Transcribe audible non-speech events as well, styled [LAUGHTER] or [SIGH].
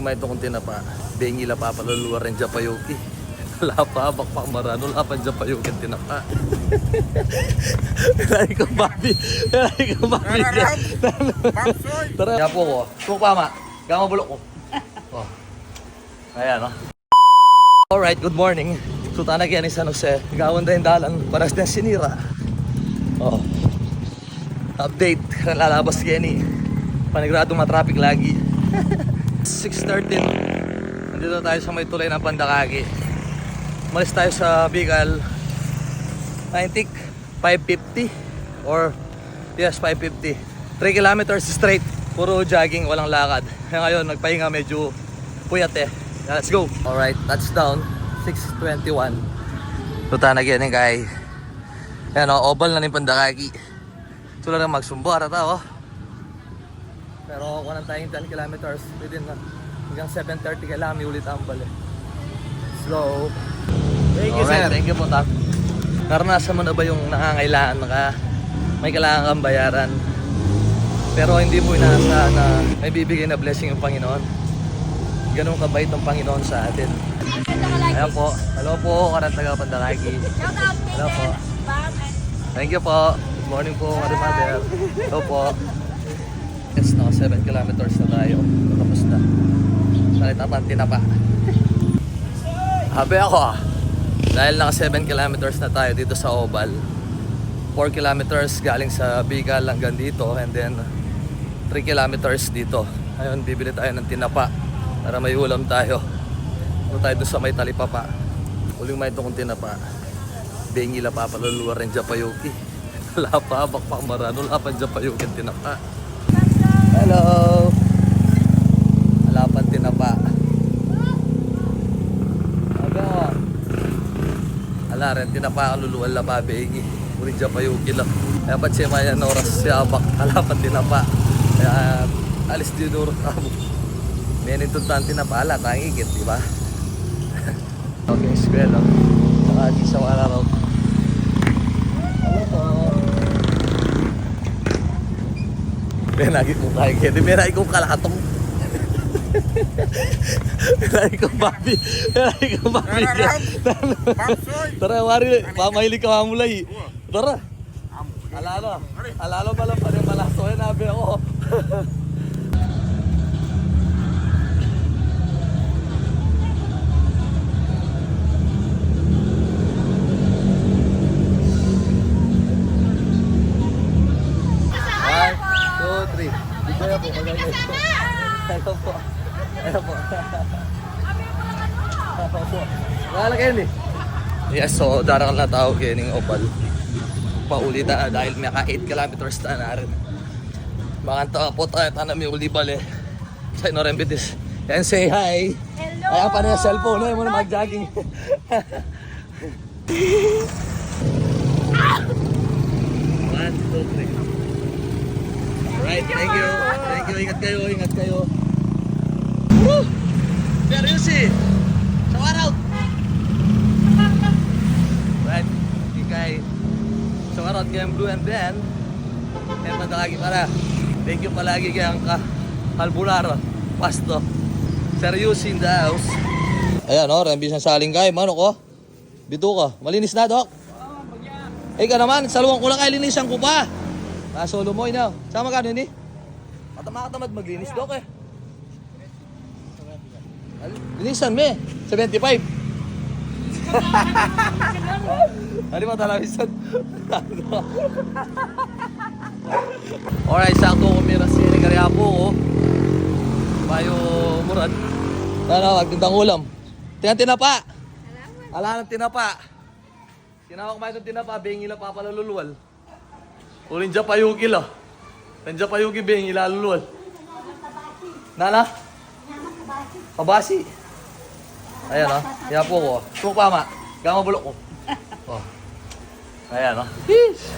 May itong tinapa. Bengi la pa paluluwa rin Japayuki. Wala [LAUGHS] pa, bakpak marano, wala pa Japayuki ang tinapa. Kailangan ko babi. Kailangan ko babi. Tara. Kaya po ko. Tupa ma. Kaya mabulok ko. [LAUGHS] Oh. Ayan oh. Alright, good morning. Sultana kaya ni San Jose. Gawan na yung dalan. Paras na sinira. Oh. Update. Lalabas kaya ni. Panigradong matraffic lagi. [LAUGHS] 6.13. Nandito tayo sa may tulay ng Pandakagi. Malis tayo sa Bigal. I think 550 or yes 550 3 kilometers straight. Puro jogging walang lakad. [LAUGHS] Ngayon nagpahinga medyo puyat eh. Let's go. Alright touchdown 621 Tuta na ganyan kay yan o oval na ni Pandakagi. Ito lang magsumbo ara ta oh pero kung nang tayong 10 kilometers within na hanggang 7.30 kailangan may ulit ang bali slow Thank you, Alright, sir. Thank you po, Tak. Naranasan mo na ba yung nangangailangan ka? May kailangan kang bayaran. Pero hindi mo inaasahan na may bibigay na blessing yung Panginoon. Ganun kabait ng Panginoon sa atin. Ayan po. Hello po, karang taga Pandalagi. Hello po. Thank you po. Good morning po, Mother Mother. Hello po. Yes, naka 7 kilometers na tayo. Tapos na. Salita tinapa. Habi ako ah. Dahil naka 7 kilometers na tayo dito sa Oval. 4 kilometers galing sa Bigal hanggang dito and then 3 kilometers dito. Ayun, bibili tayo ng tinapa para may ulam tayo. Punta tayo doon sa may talipapa. Uling may itong tinapa. Bengi la pa paluluwa rin Japayuki. [LAUGHS] Wala pa, bakpak marano, wala pa Japayuki ang tinapa. Hello! Wala pa tinapa. Aga. Ala rin, tinapa ang luluwal na babegi. Uri dyan pa yung kilo. Kaya ba't siya maya na oras siya abak. [LAUGHS] Ala pa tinapa. Kaya alis din oras abo. May nintuntan tinapa. Ala, tangigit, di ba? [LAUGHS] okay, square. Saka di sa araw. Hello po. Benagi ko kayo kaya. Di benagi ko kalatong. Benagi ko babi. Benagi ko babi. Tara, wari, pamahilig ka mamulay. Tara. Alalo. Alalo pala pa rin malaso. Yan, nabi ako. [LAUGHS] Dito yan po. Maganda ito. Hello po. Hello po. Hello po. Wala kayo ni. Yes, so darang na tao kayo ng Opal. Pauli na dahil may ka 8 kilometers na na rin. Makanta po tayo, tanah may uli bale. Sa ino rin bitis. Yan, say hi. Hello! Ayan pa na yung cellphone, ayaw mo na mag-jogging. [LAUGHS] One, two, three. Alright, thank you. Thank you. Ingat kayo, ingat kayo. Woo! Seryously! Shout out! Right, ikay. Shout out kay Blue and Ben. Kaya madalagi para. Thank you palagi kay ang ka Kalbular. Pasto. Seryously in the house. Ayan o, oh, ng saling kay. Mano ko? Bito ka. Malinis na, Dok. Eh ka naman, saluhan ko lang ay linisan ko pa. Nasolo mo, ina. Sama ka nun eh. Matama-tamad maglinis, Dok eh. Linisan me. 75. Ano ba talawisan? [LAUGHS] Alright, sakto ko mira si Kariapo ko. Bayo Murad. Tara, magtindang ulam. Tingnan tinapa. Ala ng tinapa. Tinawag kumain ng tinapa, bengi la papalululuwal. Ulin dyan payuki la. Nandiyan payuki bengi laluluwal. Nana? Kabasi. Ayan o. Oh. Kaya po ko. Tupa ma. Gama bulok ko. Oh. Ayan o. Oh. Peace.